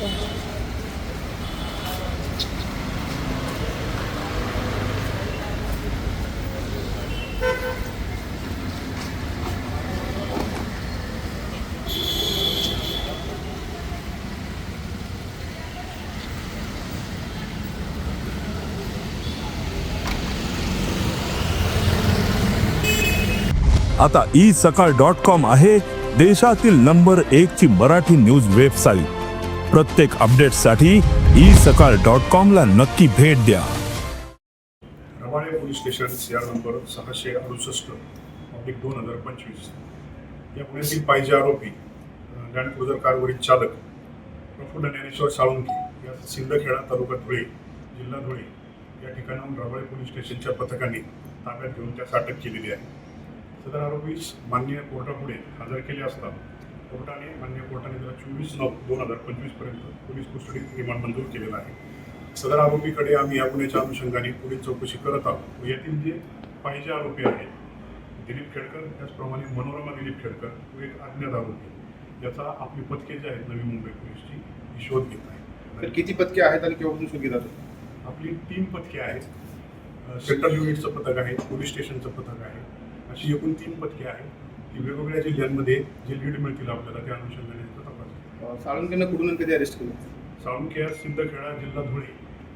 आता ई सकाळ dot com आहे देशातील नंबर एक ची मराठी न्यूज वेबसाईट. प्रत्येक अपडेटसाठी ई सकाळ डॉट कॉमला नक्की भेट द्या. Rawale police station C R number सहाशे अडुसष्ट पब्लिक दोन हजार पंचवीस. या पुण्यातील पाहिजे आरोपी अं, लँड क्रुझर कारवरील चालक प्रफुल्ल ज्ञानेश्वर साळुंकी या सिंदखेडा तालुका धुळे जिल्हा धुळे या ठिकाणाहून रवाळे पोलीस स्टेशनच्या पथकाने ताब्यात घेऊन त्यास अटक केलेली आहे. सदर आरोपीस मान्य कोर्टापुढे हजर केले असता कोर्टाने मान्य कोर्टाने त्याला चोवीस नऊ दोन हजार पंचवीसपर्यंत पोलीस कस्टडीत रिमांड मंजूर केलेला आहे. सदर आरोपीकडे आम्ही या गुन्ह्याच्या अनुषंगाने पुढील चौकशी करत आहोत. यातील जे पाहिजे आरोपी आहेत दिलीप खेडकर त्याचप्रमाणे मनोरमा दिलीप खेडकर व एक अज्ञात आरोपी याचा आपली पथके जी आहेत नवी मुंबई पोलीसची ही शोध घेत तर आहे किती पथके आहेत आणि केव्हापासून शोध घेत जातात आपली तीन पथके आहेत. सेंट्रल युनिटचं पथक आहे पोलीस स्टेशनचं पथक आहे. अशी एकूण तीन पथके आहेत. ती वेगवेगळ्या जिल्ह्यांमध्ये जे लीड मिळतील आपल्याला त्या अनुषंगाने तपास अं, साळुंकेनं कुठून कधी अरेस्ट केलं? साळुंखे सिंदखेडा जिल्हा धुळे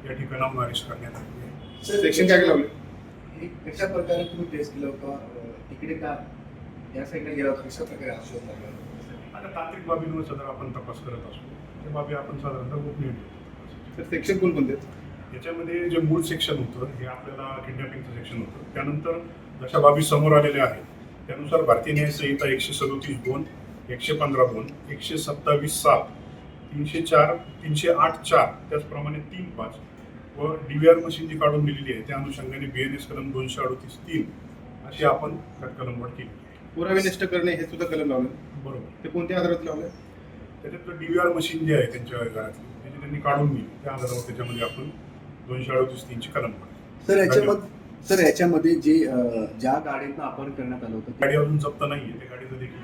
या ठिकाणाहून अरेस्ट करण्यात आले सेक्शन काय लावले कशा प्रकारे तुम्ही टेस्ट केलं होतं? तिकडे का? या साईडला गेला होता कशा प्रकारे हा लागला? आता तांत्रिक बाबींवर सदर आपण तपास करत असतो. त्या बाबी आपण साधारणतः गोपनीय ठेवतो. तर सेक्शन कोणकोणते आहेत? याच्यामध्ये जे मूळ सेक्शन होतं हे आपल्याला किडनॅपिंगचं सेक्शन होतं. त्यानंतर जशा बाबी समोर आलेल्या आहेत त्यानुसार भारतीय न्याय संहिता एकशे सदोतीस दोन एकशे पंधरा दोन एकशे सत्तावीस सात तीनशे चार तीनशे आठ चार त्याचप्रमाणे तीन पाच व डी व्ही आर मशीन जी काढून दिलेली आहे त्या अनुषंगाने बी एन एस कलम दोनशे अडतीस तीन अशी आपण त्यात कलमवाढ केली आहे. पुरावे नष्ट करणे हे सुद्धा कलम लावले बरोबर ते कोणत्या आधारात लावले त्याच्यात डी व्ही आर मशीन जी आहे त्यांच्या घरातली त्याची त्यांनी काढून दिली त्या आधारावर त्याच्यामध्ये आपण दोनशे अडतीस तीनची कलम. सर याच्यामध्ये सर याच्यामध्ये जे ज्या गाडीतनं अपहरण करण्यात आलं होतं गाडी अजून जप्त नाहीये त्या गाडीचं देखील